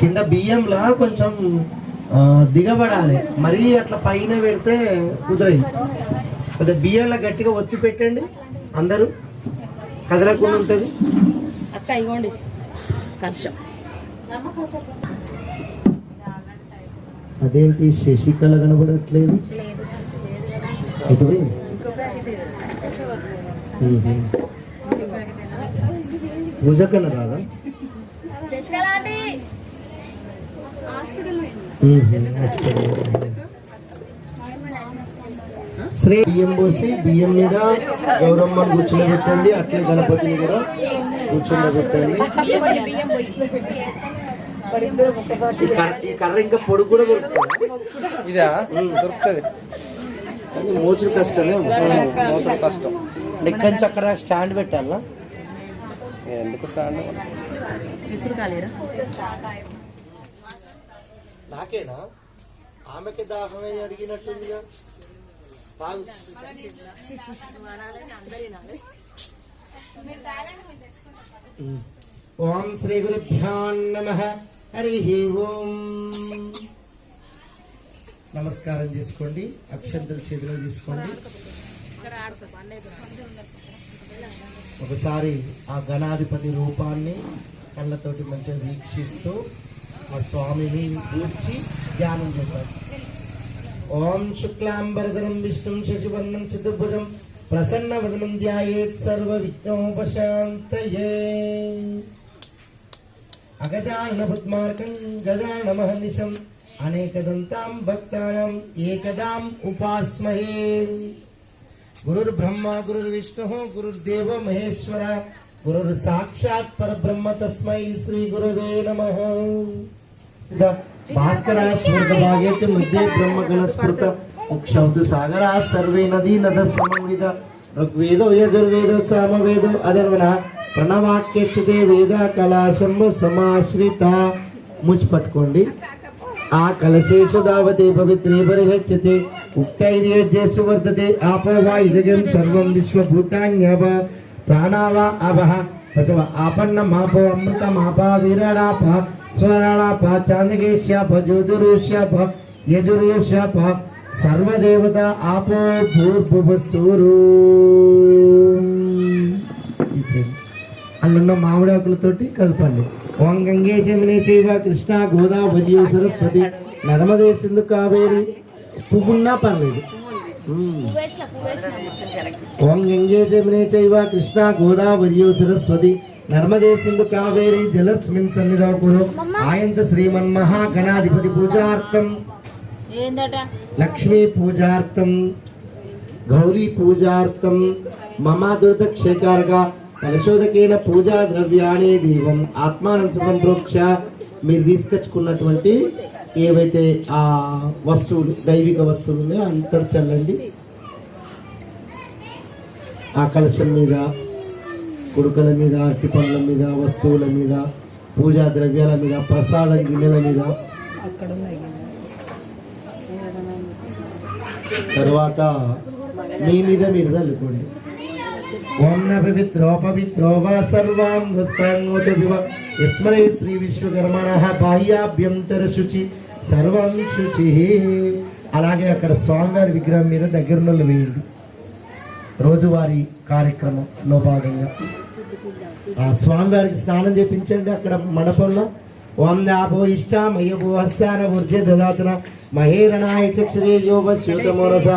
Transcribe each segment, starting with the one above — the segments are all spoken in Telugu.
కింద బియ్యంలా కొంచెం దిగబడాలి. మరీ అట్లా పైన పెడితే కుదరదు. కొద్దిగా బియ్యంలో గట్టిగా ఒత్తి పెట్టండి అందరూ. కదలకుండా ఉంటుంది. అక్క ఇవ్వండి. కర్షం. అదేంటి? శశికళ కనబడట్లేదు. పూజకన్న రాదా మ్మ్. హాస్పిటల్. శ్రీ బియ్యం పోసి బియ్యం మీద గౌరమ్మని కూర్చుండబెట్టండి అట్లే గణపతిని కూడా కూర్చుండబెట్టండి ఈ కర్ర- ఈ కర్ర ఇంకా పొడుగు కూడా దొరుకుతుంది? ఇదా? దొరుకుతుంది. కానీ మోసుడు కష్టమే మోసం కష్టం. ఇక్కడి నుంచి అక్కడ స్టాండ్ పెట్టాలా? ఎందుకు స్టాండ్? విసురు కాలేరా నాకేనా? ఆమెకి దాహమే అడిగినట్టుందిగా. బాగు ఓం శ్రీ గురుభ్యాం నమ. హరి ఓం. నమస్కారం చేసుకోండి. అక్షంతలు చేతిలో తీసుకోండి. ఒకసారి ఆ గణాధిపతి రూపాన్ని కళ్ళతోటి మంచిగా వీక్షిస్తూ ఆ స్వామిని కూర్చి ధ్యానం చేద్దాం. ఓం శుక్లాంబరధరం విష్ణు శశివర్ణం చతుర్భుజం ప్రసన్న వదనం ధ్యాయేత్ సర్వ విఘ్నోపశాంతయే అగజాన పద్మార్కం గజాన మహర్నిశం అనేకదంతాం భక్తానం ఏకదాం ఉపాస్మహే గురుర్బ్రహ్మ గురుర్విష్ణు గురుర్దేవ మహేశ్వర గురుర్ సాక్షాత్ పరబ్రహ్మ తస్మై శ్రీ గురువే నమః. భాస్కర స్మృత భాగేతి మధ్య బ్రహ్మగణ స్మృత ముక్షౌతు సాగరా సర్వే నదీ నద సమవిద ఋగ్వేదో యజుర్వేదో సామవేదో అధర్వణ ప్రణవాక్యచ్యతే వేద కళాశంభ సమాశ్రిత. ముసి పట్టుకోండి. ఆ కలశేషు దావతే పవిత్రే పరిహచ్యతే ఉక్తైర్యజ్యేషు వర్తతే ఆపో వా ఇదజం సర్వం విశ్వభూతాన్యవ ప్రాణావా అవహ పశవ ఆపన్న మాపో అమృత మాపా విరళాప స్వరాళాప చాందకేశ్యాప జ్యోతిరుష్యాప యజుర్యశాప సర్వదేవత ఆపో భూర్భువస్సూరు. అల్లున్న మామిడాకులతోటి కలపండి. ఓం గంగే జమినే చైవ కృష్ణ గోదావరి సరస్వతి నర్మదే సింధు కావేరి. పువ్వున్నా పర్లేదు. ఓం గంగే జమినే చైవ కృష్ణ గోదావరి సరస్వతి. నర్మదే సింధు కావేరి జలస్మిన్ సన్నిధౌ కురు. ఆయంత శ్రీమన్ మహాగణాధిపతి పూజార్థం. లక్ష్మీ పూజార్థం. గౌరీ పూజార్థం. మమ దుర్దక్షేకారగా కలశోదకేన పూజా ద్రవ్యాన్ని దీవం. ఆత్మానంద సంప్రోక్ష. మీరు తీసుకొచ్చుకున్నటువంటి ఏవైతే ఆ వస్తువులు దైవిక వస్తువులు ఉన్నాయో అంతటి చల్లండి. ఆ కలశం మీద కుడుకల మీద అరటి పండ్ల మీద వస్తువుల మీద పూజా ద్రవ్యాల మీద ప్రసాదం గిన్నెల మీద. తర్వాత మీ మీద మీరు చల్లుకోండి. ఓం న పవిత్రో పవిత్రో వా సర్వాం వస్తాంగోత యస్మరే శ్రీ విశ్వకర్మణ బాహ్యాభ్యంతర శుచి సర్వం శుచి అలాగే అక్కడ స్వామివారి విగ్రహం మీద దగ్గర వేయండి. రోజువారీ కార్యక్రమంలో భాగంగా. ఆ స్వామివారికి స్నానం చేపించండి అక్కడ మండపంలో. ఓం దాపో ఇష్ట మయ్యపో హస్తాన ఊర్జే దదాతన. మహేరణాయ చక్షరే యోగశ్యూతమోరస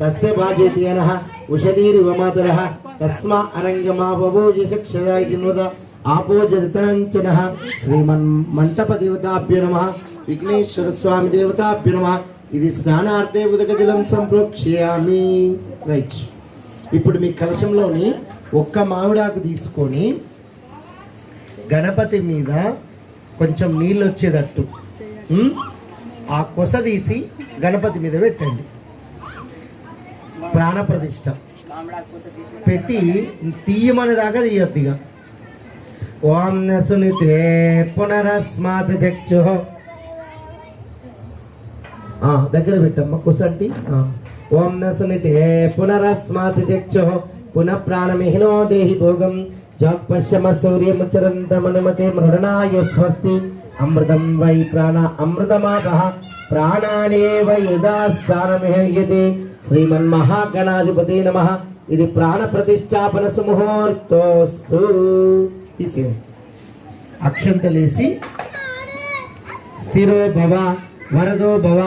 తస్య బాజేతి అనః ఉషదీరి వమాతర తస్మా అరంగమాపభోజ చక్షదాయ జిన్వద ఆపో శ్రీమన్ మంటప దేవతాభ్య నమ. విఘ్నేశ్వర స్వామి దేవతాభ్య నమః. ఇది స్నానార్థే ఉదక జలం సంప్రోక్ష్యామి. రైట్. ఇప్పుడు మీ కలశంలోని ఒక్క మామిడాకు తీసుకొని గణపతి మీద కొంచెం నీళ్ళు వచ్చేటట్టు ఆ కొస తీసి గణపతి మీద పెట్టండి. ప్రాణప్రతిష్ట పెట్టి తీయమనే దాకా తీయద్దు ఇక. ఓం నసునితే పునరస్మాత్ చక్షు దగ్గర పెట్టమ్మా కుసంటి ఓం నసునితే పునరస్మాచక్షు పునః ప్రాణమిహినో దేహి భోగం. జాక్పశ్యమ సూర్యముచరంతమనుమతే మృణాయ స్వస్తి. అమృతం వై ప్రాణ అమృతమాప ప్రాణానేవ యదా స్థానమేయతే శ్రీమన్మహాగణాధిపతి నమ. ఇది ప్రాణ ప్రతిష్టాపన సుముహూర్తోస్తు. అక్షంతలేసి స్థిరో భవ వరదో భవ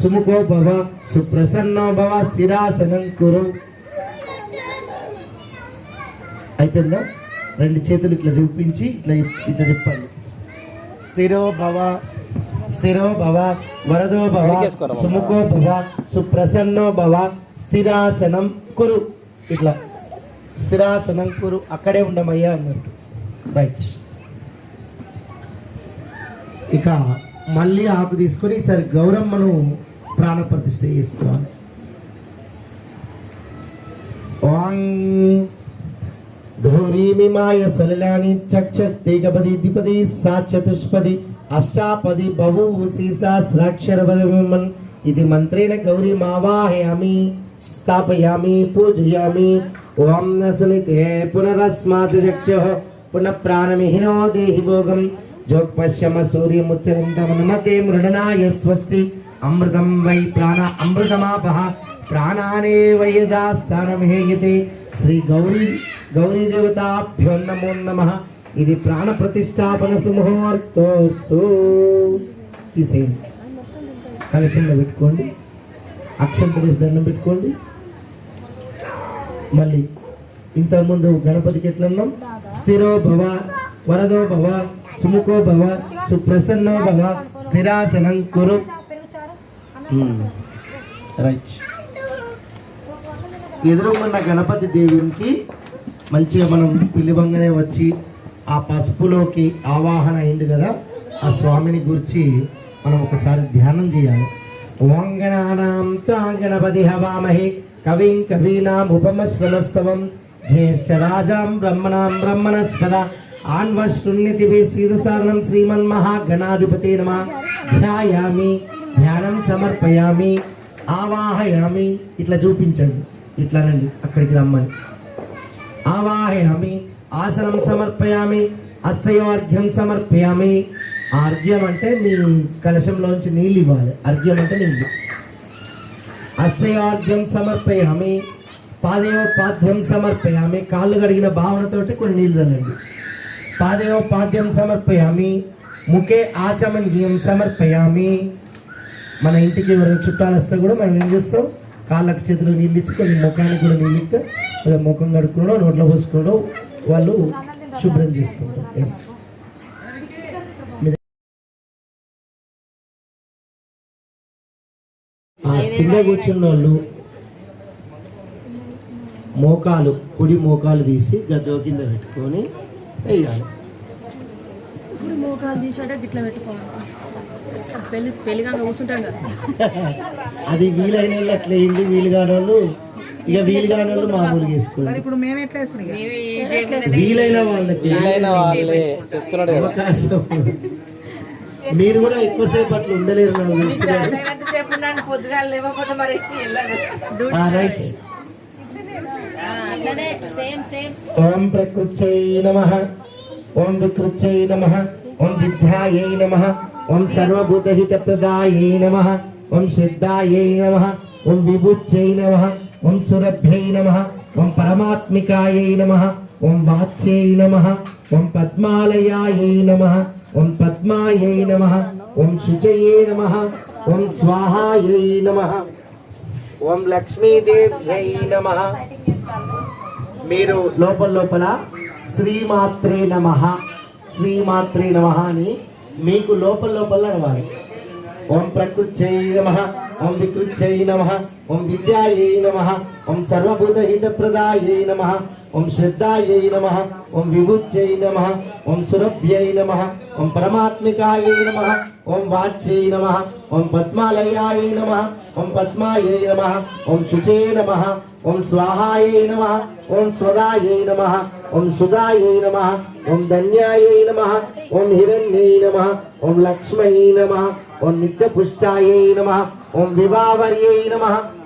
సుముఖో భవ సుప్రసన్నో భవ స్థిరాసనం కురు. అయిపోయిందా? రెండు చేతులు ఇట్లా చూపించి ఇట్లా ఇట్లా చెప్పండి. స్థిరో భవ స్థిరో భవ వరదో భవ. సుముఖో భవ సుప్రసన్నో భవ స్థిరాసనం కురు. ఇట్లా. స్థిరాసనం కురు. అక్కడే ఉండమయ్యా అన్నట్టు. రైట్. ఇక మళ్ళీ ఆకు తీసుకొని ఈసారి గౌరమ్మను ప్రాణప్రతిష్ఠ చేసుకోవాలి ఘోరీమిమాయ సలిలాని చక్షక్తి ద్విపది సా చతుష్పది అష్టాపది బహు సహస్రాక్షరమన్ ఇది మంత్రేణ గౌరీ మావాహయామి స్థాపయామి పూజయామి. ఓం నసునితే పునరస్మాత్ చక్ష పునః ప్రాణమిహినో దేహి భోగం. జోక్పశ్యమ సూర్యముచ్చరింతమనుమతే మృడనాయ స్వస్తి. అమృతం వై ప్రాణ అమృతమాపహ. ప్రాణానే వయదాస్థానమేయతే శ్రీ గౌరీ గౌరీ నమో నమ. ఇది ప్రాణ ప్రతిష్టాపన సుముహూర్తోస్తు. తీసేయండి కలశంలో పెట్టుకోండి. అక్షంతరేసి దండం పెట్టుకోండి. మళ్ళీ ఇంతకుముందు గణపతికి ఎట్లన్నాం? స్థిరో భవ వరదో భవ సుముఖో భవ సుప్రసన్నో భవ స్థిరాసనం కురు. Hmm. రైట్ ఎదురున్న గణపతి దేవునికి మంచిగా మనం పిలివంగానే వచ్చి ఆ పసుపులోకి ఆవాహన అయింది కదా ఆ స్వామిని గురించి మనం ఒకసారి ధ్యానం చేయాలి. ఓం గణపతి హవామహే కవిం కవీనాం ఉపమశ్రమస్తవం జ్యేష్ఠరాజాం బ్రహ్మణాం బ్రహ్మణస్పద ఆన్వశృణ్యతివే సీదసారణం శ్రీమన్మహాగణాధిపతే నమ. ధ్యాయామి. ధ్యానం సమర్పయామి ఆవాహయామి. ఇట్లా చూపించండి. ఇట్లానండి అక్కడికి రమ్మని. ఆవాహయామి ఆసనం సమర్పయామి అస్సయోర్ఘ్యం సమర్పయామి. అర్ఘ్యం అంటే మీ కలశంలోంచి నీళ్ళు ఇవ్వాలి. అర్ఘ్యం అంటే నీళ్ళు. అస్సయోర్ఘ్యం సమర్పయామి పాదయోపాద్యం సమర్పయామి. కాళ్ళు కడిగిన భావనతోటి కొన్ని నీళ్ళు తల్లండి. పాదయోపాద్యం సమర్పయామి ముఖే ఆచమనీయం సమర్పయామి. మన ఇంటికి ఎవరైనా చుట్టాలు వస్తే కూడా మనం ఏం చేస్తాం? కాళ్ళకు చేతులు నీళ్ళు ఇచ్చి కొన్ని ముఖానికి కూడా నీళ్ళు ఇస్తే లేదా ముఖం కడుక్కోవడం నోట్లో పోసుకోవడం వాళ్ళు శుభ్రం చేసుకుంటాం ఎస్ కింద కూర్చున్న వాళ్ళు మోకాలు కుడి మోకాలు తీసి గద్దో కింద పెట్టుకొని వేయాలి. ఇప్పుడు మోకాలు తీసాడ గిట్ల పెట్టుకోవాలి. పెళ్ళి పెళ్ళిగా కూర్చుంటాం కదా. అది వీలైన వాళ్ళు అట్లా అయింది వీలు కాని వాళ్ళు ఇక వీలు కాని వాళ్ళు మామూలుగా వేసుకోండి ఇప్పుడు మేము ఎట్లా వేసుకుని మేము ఈ జేబులోనే వీలైన వాళ్ళకి వీలైన వాళ్ళే చెప్తున్నాడు అవకాశం. మీరు కూడా ఎక్కువసేపు అట్లా ఉండలేరు నాకు తెలుసు కానీ. సేపు నన్ను పొద్దుగాలు లేకపోతే మరి ఆ, రైట్. ఆ, అట్లనే సేమ్ సేమ్. ఓం ప్రకృత్యై నమ. ఓం వికృత్యై నమ ఓం విద్యాయై నమ ఓం సర్వభూతహిత ప్రదాయై నమ ఓం సిద్ధాయై నమ ఓం విభుత్యై నమ ఓం సురభ్యై నమ ఓం పరమాత్మికాయై నమ ఓం వాచ్యై నమ ఓం పద్మాలయాయై నమ ఓం పద్మాయై నమ ఓం శుచయే నమ ఓం స్వాహాయై నమ ఓం లక్ష్మీదేవ్యై నమ మీరు లోపల లోపల శ్రీమాత్రే నమ శ్రీమాత్రే నమ అని మీకు లోపల లోపల అనవాలి ఓం ప్రకృత్యై నమ ఓం వికృత్యై నమ ఓం విద్యాయై నమ ఓం సర్వభూతహితప్రదాయై నమ ఓం శ్రద్ధాయై నమ ఓం విభుత్యై నమ ఓం సురభ్యై నమ ఓం పరమాత్మికాయై నమ ఓం వాచ్యై నమ ఓం పద్మాలయాయై నమ ఓం పద్మాయై నమ ఓం శుచే నమ ఓం స్వాహాయై నమ ఓం స్వదాయై నమ ఓం సుదాయై నమ ఓం ధన్యాయై నమ ఓం హిరణ్యై నమ ఓం లక్ష్మై నమ ఓం నిత్యపుష్టాయై నమ ఓం వివావర్యై నమ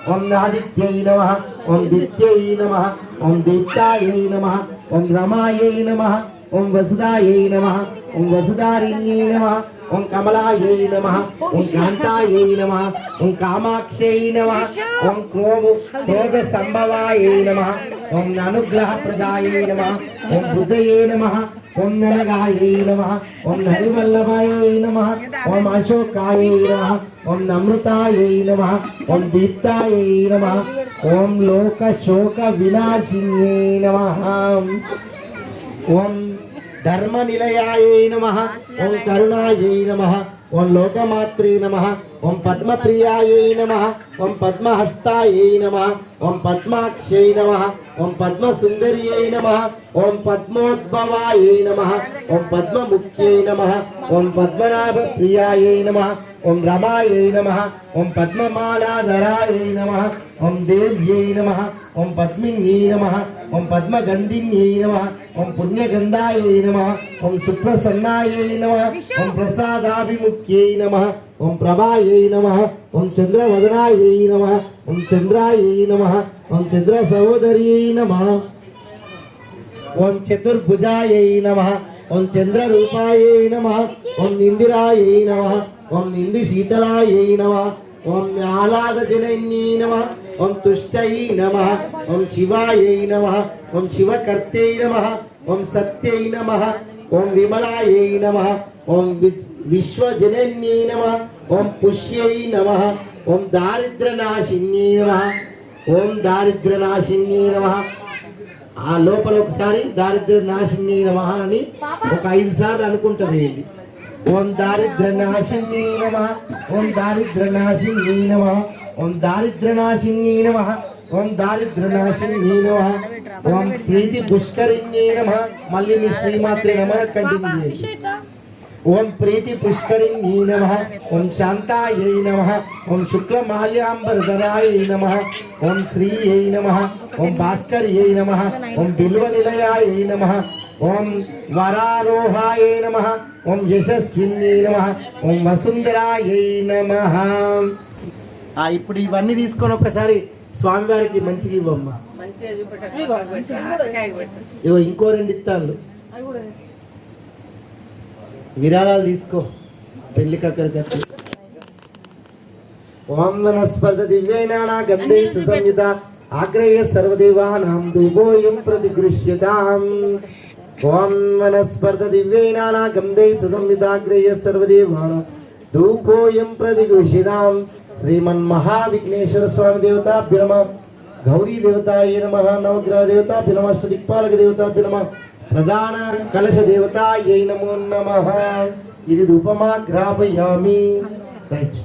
ఓం ఆదిత్యై నమ ఓం దిత్యై నమ ఓం దీప్తాయై నమ ఓం రమాయై నమ ఓం వసుదాయై నమ ఓం వసుదారిణ్యై నమ ఓం కమలాయై నమ ఓం కాంతాయై నమ ఓం కామాక్షై నమ ఓం క్రోము క్రోధ సంభవాయై నమ ఓం అనుగ్రహ ప్రదాయై నమ ఓం బుద్ధయే నమ ఓం ననగాయై నమ ఓం హరివల్లభాయై నమ ఓం అశోకాయై నమ ఓం నమృతాయై నమ ఓం దీప్తాయై నమ ఓం లోక శోక వినాశిన్యై నమ ఓం ధర్మ నిలయాయై నమ ఓం కరుణాయై నమ ఓం లోకమాత్రే నమ ఓం పద్మప్రియాయై నమ ఓం పద్మహస్తాయై నమ ఓం పద్మాక్షై నమ ఓం పద్మసుందర్యై నమ ఓం పద్మోద్భవాయై నమ ఓం పద్మముఖ్యై నమ ఓం పద్మనాభ ప్రియాయై నమ ఓం రమాయై నమ ఓం పద్మమాలాధరాయై నమ ఓం దేవ్యై నమ ఓం పద్మిన్యై నమ ఓం పద్మగంధిన్యై నమ ఓం పుణ్యగంధాయై నమ ఓం సుప్రసన్నాయై నమ ఓం ప్రసాదాభిముఖ్యై నమ ఓం ప్రభాయై నమ ఓం చంద్రవదనాయై నమ ఓం చంద్రాయై నమ ఓం చంద్ర సహోదర్యై నమ. ఓం చతుర్భుజాయై నమ ఓం చంద్రరూపాయై నమ ఓం ఇందిరాయై నమ ఓం ఇందు శీతలాయై నమ ఓం ఆహ్లాదజనన్యై నమ. ఓం తుష్టై నమ ఓం శివాయై నమ ఓం శివకర్తై నమ ఓం సత్యై నమ ఓం విమలాయై నమ ఓం విశ్వజనన్యై నమ ఓం పుష్యై నమ ఓం దారిద్రనాశిన్యై నమ ఓం దారిద్రనాశిన్యై నమ. ఆ లోపల ఒకసారి దారిద్ర నాశిని నమ అని ఒక ఐదు సార్లు అనుకుంటుంది ఏంటి ఓం దారిద్ర నాశిని నమ ఓం దారిద్ర నాశిని నమ. ఓం దారిద్ర్య నాశిని నమ ఓం దారిద్ర్య నాశిని నమ ఓం ప్రీతి పుష్కరిణ్యే నమ మళ్ళీ మీ శ్రీమాత్రే నమ కంటిన్యూ ఓం ప్రీతి పుష్కరిణ్యై నమ ఓం శాంతాయై నమ ఓం శుక్లమాల్యాంబరధరాయై నమ ఓం శ్రీయై నమ ఓం భాస్కర్యై నమ ఓం బిల్వనిలయాయై నమ ఓం వరారోహాయై నమ ఓం యశస్విన్యై నమ ఓం వసుంధరాయై నమ ఇప్పుడు ఇవన్నీ తీసుకొని ఒక్కసారి స్వామివారికి మంచిగా ఇవ్వమ్మా. ఇగో ఇంకో రెండు ఇత్తాళ్ళు. విరాళాలు తీసుకో. పెళ్ళి కక్కడికి ఓం వనస్పర్ధ దివ్యైనా గంధే సుసంయుత. ఆగ్రేయ సర్వదేవానాం దుభోయం ప్రతిగృహ్యతాం. ఓం వనస్పర్ధ దివ్యైనా గంధే సుసంయుతాగ్రేయ సర్వదేవానాం ధూపోయం ప్రతిగృహ్యతాం. శ్రీమన్ మహావిఘ్నేశ్వర స్వామి దేవత నమ గౌరీ దేవత దేవతాయ నమ. నవగ్రహ దేవత నమ దిక్పాలక దేవత నమ ప్రధాన కలశ దేవతాయై నమో నమ ఇది ఉపమా గ్రాపయామి రైట్